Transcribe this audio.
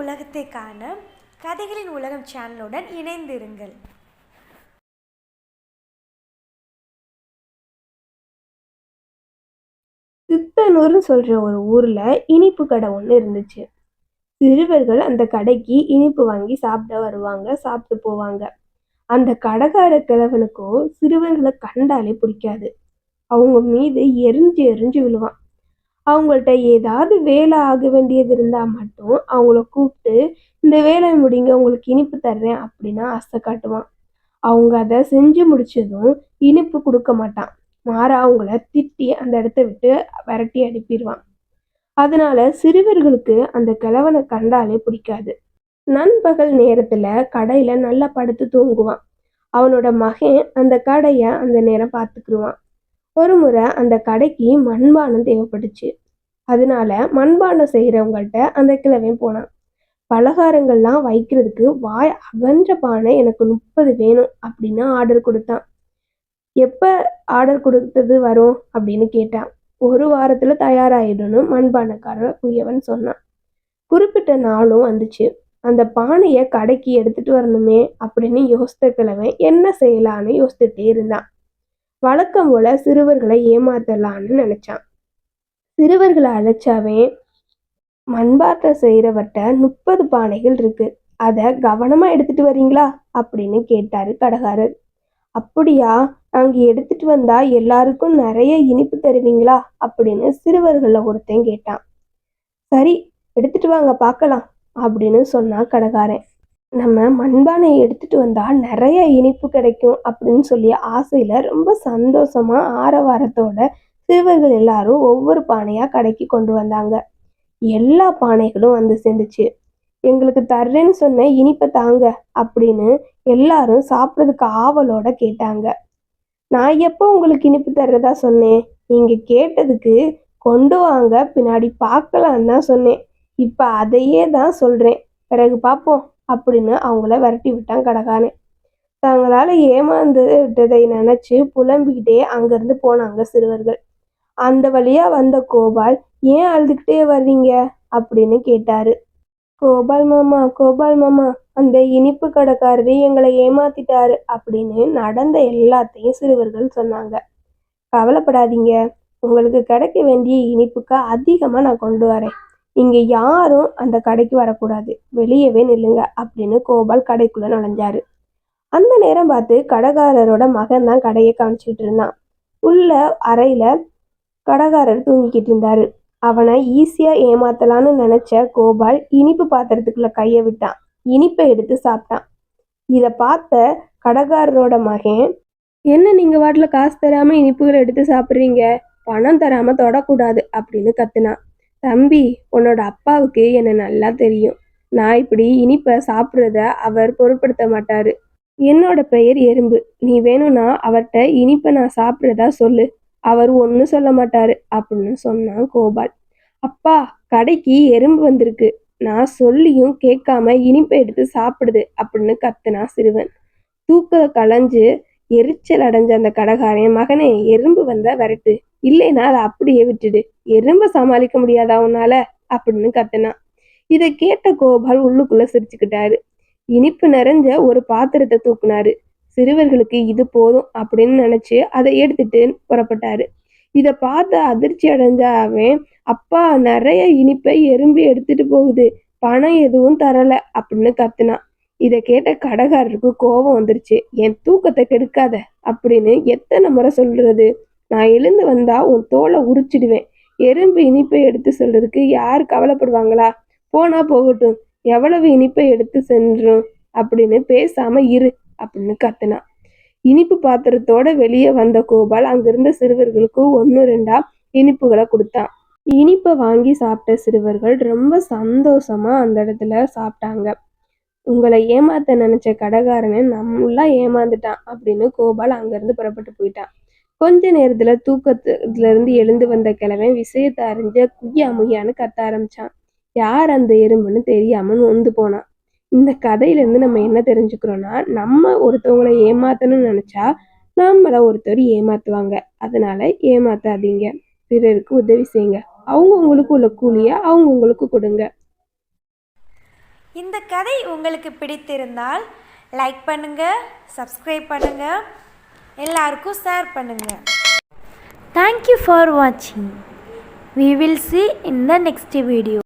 உலகத்தை காண கதைகளின் உலகம் சேனலுடன் இணைந்திருங்கள். சித்தனூர்னு சொல்ற ஒரு ஊர்ல இனிப்பு கடை ஒன்று இருந்துச்சு. சிறுவர்கள் அந்த கடைக்கு இனிப்பு வாங்கி சாப்பிட வருவாங்க சாப்பிட்டு போவாங்க. அந்த கடைக்கார கிழவனுக்கோ சிறுவர்களை கண்டாலே பிடிக்காது. அவங்க மீது எரிஞ்சு எரிஞ்சு விழுவான். அவங்கள்ட்ட ஏதாவது வேலை ஆக வேண்டியது இருந்தால் மட்டும் அவங்கள கூப்பிட்டு இந்த வேலையை முடிங்க உங்களுக்கு இனிப்பு தர்றேன் அப்படின்னா ஆசை காட்டுவான். அவங்க அதை செஞ்சு முடிச்சதும் இனிப்பு கொடுக்க மாட்டான். மாற அவங்கள திட்டி அந்த இடத்த விட்டு விரட்டி அனுப்பிடுவான். அதனால சிறுவர்களுக்கு அந்த கிழவனை கண்டாலே பிடிக்காது. நண்பகல் நேரத்தில் கடையில் நல்லா படுத்து தூங்குவான். அவனோட மகன் அந்த கடையை அந்த நேரம் பார்த்துக்குருவான். ஒரு முறை அந்த கடைக்கு மண்பானம் தேவைப்பட்டுச்சு. அதனால மண்பாண்டம் செய்கிறவங்கள்ட்ட அந்த கிழவன் போனான். பலகாரங்கள்லாம் வைக்கிறதுக்கு வாய் அகன்ற பானை எனக்கு முப்பது வேணும் அப்படின்னு ஆர்டர் கொடுத்தான். எப்போ ஆர்டர் கொடுத்தது வரும் அப்படின்னு கேட்டான். ஒரு வாரத்தில் தயாராகிடணும் மண்பானக்காரர் குயவன் சொன்னான். குறிப்பிட்ட நாளும் வந்துச்சு. அந்த பானையை கடைக்கு எடுத்துட்டு வரணுமே அப்படின்னு யோசித்த கிழவன் என்ன செய்யலான்னு யோசித்துட்டே இருந்தான். வழக்கம் போல சிறுவர்களை ஏமாத்தலான்னு நினச்சான். சிறுவர்களை அழைச்சாவே மண்பாட்டை செய்கிறவர்கிட்ட முப்பது பானைகள் இருக்கு. அதை கவனமா எடுத்துட்டு வரீங்களா? அப்படின்னு கேட்டாரு கடகாரர். அப்படியா? அங்கே எடுத்துட்டு வந்தா எல்லாருக்கும் நிறைய இனிப்பு தருவீங்களா? அப்படின்னு சிறுவர்களில் ஒருத்தன் கேட்டான். சரி எடுத்துட்டு வாங்க பார்க்கலாம் அப்படின்னு சொன்னா கடகாரன். நம்ம மண்பானை எடுத்துட்டு வந்தா நிறைய இனிப்பு கிடைக்கும் அப்படின்னு சொல்லி ஆசையில ரொம்ப சந்தோஷமா ஆரவாரத்தோட சிறுவர்கள் எல்லாரும் ஒவ்வொரு பானையா கடைக்கு கொண்டு வந்தாங்க. எல்லா பானைகளும் வந்து சேர்ந்துச்சு. எங்களுக்கு தர்றேன்னு சொன்ன இனிப்பை தாங்க அப்படின்னு எல்லாரும் சாப்பிட்றதுக்கு ஆவலோட கேட்டாங்க. நான் எப்போ உங்களுக்கு இனிப்பு தர்றதா சொன்னேன்? நீங்க கேட்டதுக்கு கொண்டு வாங்க பின்னாடி பார்க்கலான்னு தான் சொன்னேன். இப்போ அதையே தான் சொல்றேன். பிறகு பார்ப்போம் அப்படின்னு அவங்கள விரட்டி விட்டான் கடகானே தங்களால் ஏமாந்து விட்டதை நினைச்சு புலம்பிக்கிட்டே அங்கேருந்து போனாங்க சிறுவர்கள். அந்த வழியா வந்த கோபால் ஏன் அழுதுகிட்டே வர்றீங்க? அப்படின்னு கேட்டாரு. கோபால் மாமா கோபால் மாமா அந்த இனிப்பு கடைக்காரரு எங்களை ஏமாத்திட்டாரு அப்படின்னு நடந்த எல்லாத்தையும் சிறுவர்கள் சொன்னாங்க. கவலைப்படாதீங்க உங்களுக்கு கிடைக்க வேண்டிய இனிப்புக்கு அதிகமாக நான் கொண்டு வரேன். இங்கே யாரும் அந்த கடைக்கு வரக்கூடாது. வெளியவே நில்லுங்க அப்படின்னு கோபால் கடைக்குள்ள நுழைஞ்சாரு. அந்த நேரம் பார்த்து கடைக்காரரோட மகன் தான் கடையை காமிச்சிக்கிட்டு இருந்தான். உள்ள அறையில கடைக்காரர் தூங்கிக்கிட்டு இருந்தாரு அவனை ஈஸியா ஏமாத்தலான்னு நினைச்ச கோபால் இனிப்பு பாத்திரத்துக்குள்ள கையை விட்டான். இனிப்பை எடுத்து சாப்பிட்டான். இதை பார்த்த கடைக்காரரோட மகன் என்ன நீங்க வாட்டில் காசு தராம இனிப்புகளை எடுத்து சாப்பிட்றீங்க? பணம் தராம தொடக்கூடாது அப்படின்னு கத்துனான். தம்பி உன்னோட அப்பாவுக்கு என்ன நல்லா தெரியும். நான் இப்படி இனிப்பை சாப்பிட்றத அவர் பொருட்படுத்த மாட்டாரு. என்னோட பெயர் எறும்பு. நீ வேணும்னா அவர்கிட்ட இனிப்பை நான் சாப்பிட்றதா சொல்லு. அவர் ஒன்றும் சொல்ல மாட்டாரு அப்படின்னு சொன்னான் கோபால். அப்பா கடைக்கு எறும்பு வந்திருக்கு. நான் சொல்லியும் கேட்காம இனிப்பு எடுத்து சாப்பிடுது அப்படின்னு கத்துனா சிறுவன். தூக்க களைஞ்சு எரிச்சல் அடைஞ்ச அந்த கடைக்காரன் மகனே எறும்பு வந்தா விரட்டு. இல்லைன்னா அதை அப்படியே விட்டுடு. எறும்பை சமாளிக்க முடியாதா உன்னால? அப்படின்னு கத்துனான் இதை கேட்ட கோபால் உள்ளுக்குள்ள சிரிச்சுக்கிட்டாரு. இனிப்பு நிறைஞ்ச ஒரு பாத்திரத்தை தூக்குனாரு. சிறுவர்களுக்கு இது போதும் அப்படின்னு நினைச்சு அதை எடுத்துட்டு புறப்பட்டாரு. இதை பார்த்து அதிர்ச்சி அடைஞ்ச அவன் அப்பா நிறைய இனிப்பை எறும்பி எடுத்துட்டு போகுது. பணம் எதுவும் தரல அப்படின்னு கத்துனான். இதை கேட்ட கடைக்காரருக்கு கோபம் வந்துருச்சு. என் தூக்கத்தை கெடுக்காத அப்படின்னு எத்தனை முறை சொல்றது? நான் எழுந்து வந்தா உன் தோலை உரிச்சிடுவேன். எறும்பு இனிப்பை எடுத்து சொல்றதுக்கு யார் கவலைப்படுவாங்களா? போனா போகட்டும். எவ்வளவு இனிப்பை எடுத்து சென்றும் அப்படின்னு பேசாம இரு. அப்படின்னு கத்துனான் இனிப்பு பாத்திரத்தோட வெளியே வந்த கோபால் அங்கிருந்த சிறுவர்களுக்கு ஒன்று ரெண்டா இனிப்புகளை கொடுத்தான் இனிப்பை வாங்கி சாப்பிட்ட சிறுவர்கள் ரொம்ப சந்தோஷமா அந்த இடத்துல சாப்பிட்டாங்க. உங்களை ஏமாத்த நினைச்ச கடைக்காரனை நம்மளா ஏமாந்துட்டான் அப்படின்னு கோபால் அங்கிருந்து புறப்பட்டு போயிட்டான் கொஞ்ச நேரத்துல தூக்கத்துல இருந்து எழுந்து வந்த கிழவன் விஷயத்தை அறிஞ்ச குய்யா முய்யான்னு கத்த ஆரம்பிச்சான். யார் அந்த எறும்புன்னு தெரியாம நொந்து போனான். இந்த கதையிலேருந்து நம்ம என்ன தெரிஞ்சுக்கிறோன்னா நம்ம ஒருத்தவங்களை ஏமாத்தணும்னு நினச்சா நம்மளை ஒருத்தர் ஏமாத்துவாங்க. அதனால ஏமாத்தாதீங்க. பிறருக்கு உதவி செய்யுங்க. அவங்க உங்களுக்கு உள்ள கூலியை அவங்க உங்களுக்கு கொடுங்க. இந்த கதை உங்களுக்கு பிடித்திருந்தால் லைக் பண்ணுங்கள் சப்ஸ்கிரைப் பண்ணுங்கள் எல்லாருக்கும் ஷேர் பண்ணுங்கள் தேங்க்யூ ஃபார் வாட்சிங் we will see in the next video